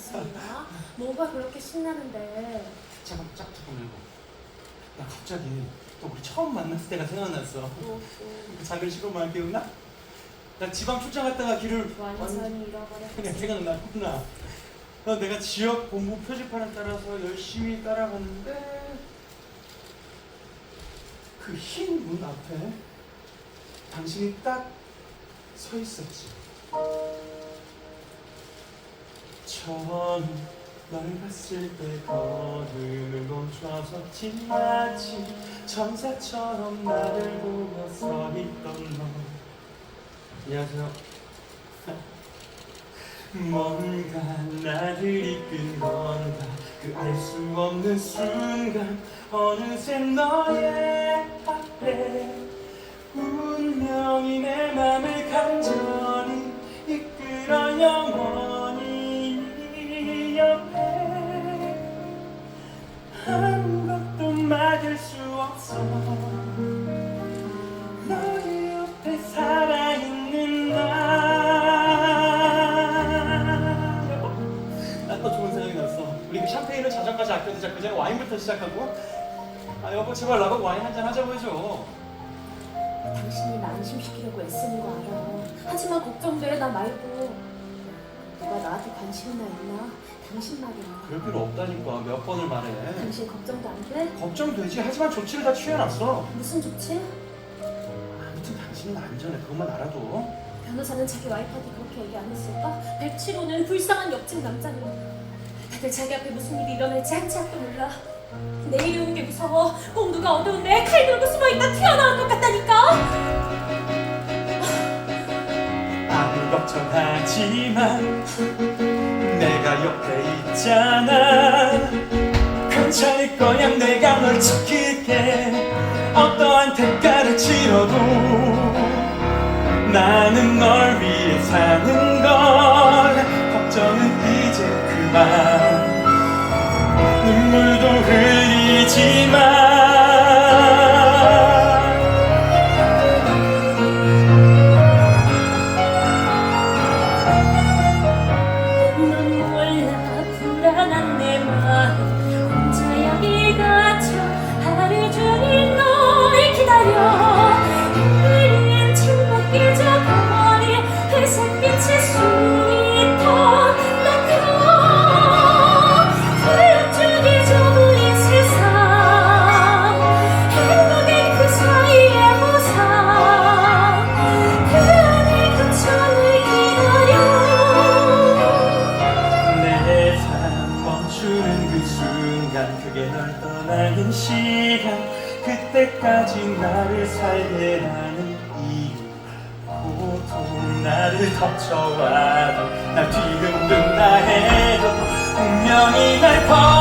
있습니다. 뭐가 그렇게 신나는데? 잠깐 짝짝꿍 말고 나 갑자기 또 우리 처음 만났을 때가 생각났어 또, 그 작은 시골마을 기억나? 나 지방 출장 갔다가 길을 또 완전히 잃어버렸지. 생각났구나 어, 내가 지역 본부 표지판을 따라서 열심히 따라갔는데 그 흰 문 앞에 당신이 딱 서 있었지 처음 널 봤을 때 걸음을 멈춰섰지 마치 천사처럼 나를 보며 서 있던 너. 안녕하세요. 뭔가 나를 이끈 건가? 그 알 수 없는 순간 어느새 너의 앞에 운명이 내 맘을 간절 아무것도 막을 수 없어. 너의 옆에 살아있는 나. 나또 좋은 생각이 났어. 우리 그 샴페인을 자전까지 아껴두자. 그 전에 와인부터 시작하고. 아 여보 제발 나보고 와인 한잔 하자고 해줘. 당신이 나 안심시키려고 애쓰는 거 알아. 하지만 걱정돼, 나 말고. 누가 나한테 관심이나 있나? 당신 말이야. 그럴 필요 없다니까 몇 번을 말해 당신 걱정도 안 돼? 걱정되지 하지만 조치를 다 취해놨어 무슨 좋지? 아무튼 당신은 안전해 그것만 알아도 변호사는 자기 와이프한테 그렇게 얘기 안 했을까? 175는 불쌍한 옆집 남자는 다들 자기 앞에 무슨 일이 일어날지 한치 앞도 몰라 내일 오는 게 무서워 꼭 누가 어두운 데 칼 들고 숨어있다 튀어나올 것 같다니까 걱정하지만 내가 옆에 있잖아. 괜찮을 거야 내가 널 지킬게. 어떠한 대가를 치러도 나는 널 위해 사는 걸. 걱정은 이제 그만. 눈물도 흘리지 마 넌 몰라 불안한 내 마음 때까지 나를 살게 하는 이유 고통. 나를 덮쳐와도 날 뒤흔든다 해도 분명히 날 버리지